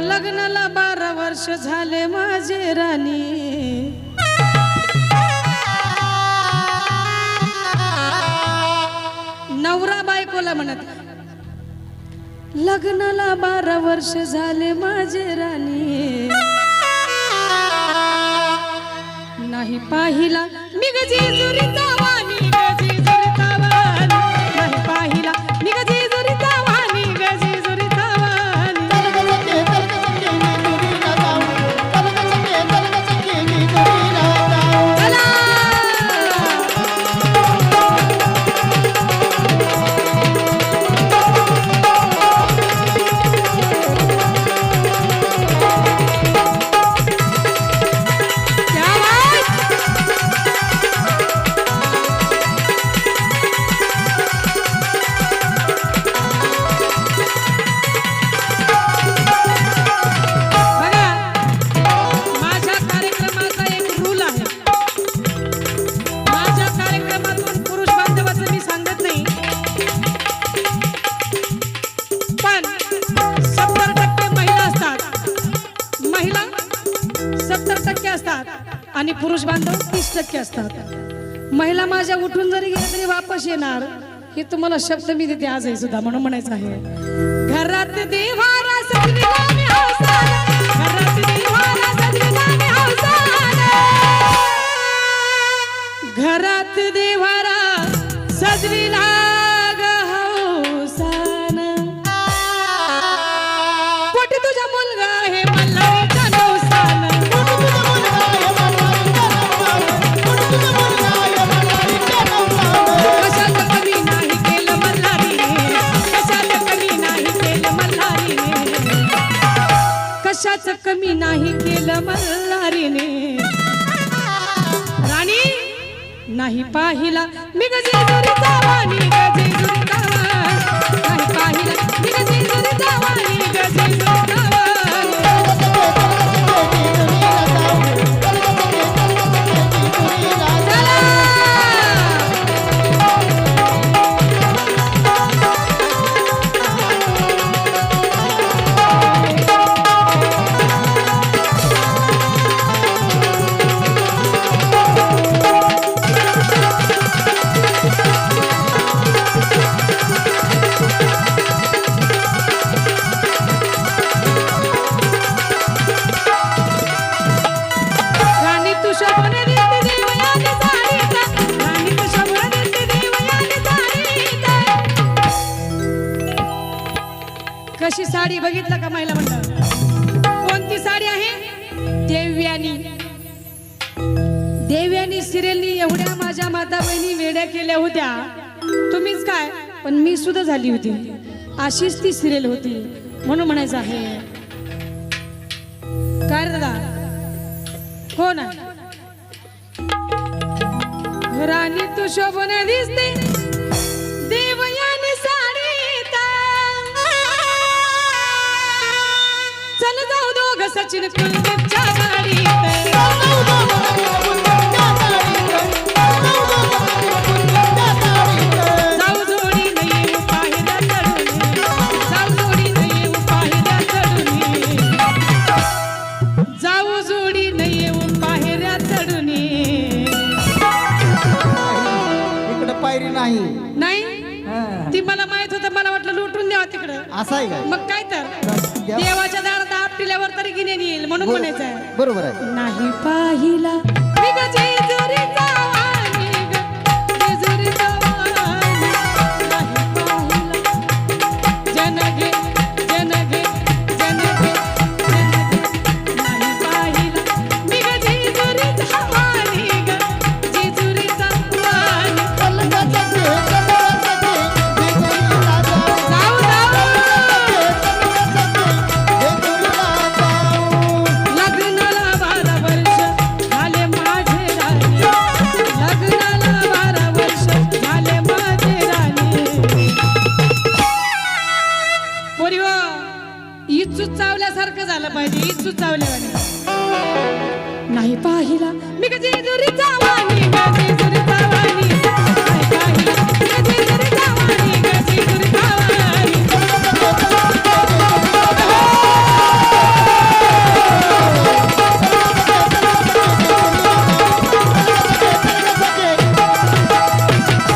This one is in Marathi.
लग्नाला बारा वर्ष झाले माझे राणी. नवरा बायकोला म्हणत लग्नाला बारा वर्ष झाले माझे राणी. नाही पाहिला मी गजेजुरीचा आणि पुरुष बांधव तीस टक्के असतात. महिला माझ्या उठून जरी गेल्या तरी वापस येणार. हे तुम्हाला शब्द मी देते आजही सुद्धा म्हणून म्हणायचं आहे. घरात देवारा घरात देवारा सजविला कशाच कमी नाही केलं मल्हारीने. राणी नाही पाहिला मी गजे वाणी कशी साडी बघितलं का महिला मंडळ कोणती साडी आहे? देव्यानी. देव्यानी सिरेलनी एवढ्या माझ्या माता बहिणी वेड्या केल्या होत्या. तुम्हीच काय? पण मी सुद्धा झाली होती. अशीच ती सिरियल होती म्हणून म्हणायचं आहे. काय रे दादा? हो ना. राणी तू शोभून दिसते. ती मला माहीत होतं मला वाटलं लुटून द्यावा तिकडं. असं आहे मग काय तर? देवाच्या दारात आपटिल्यावर तरी गिन्यान येईल म्हणून म्हणायचं आहे बरोबर आहे. नाही पाहिला सुचावल्यासारखं झालं पाहिजे सुचावल्या नाही पाहिला मी कधी जरी वाणी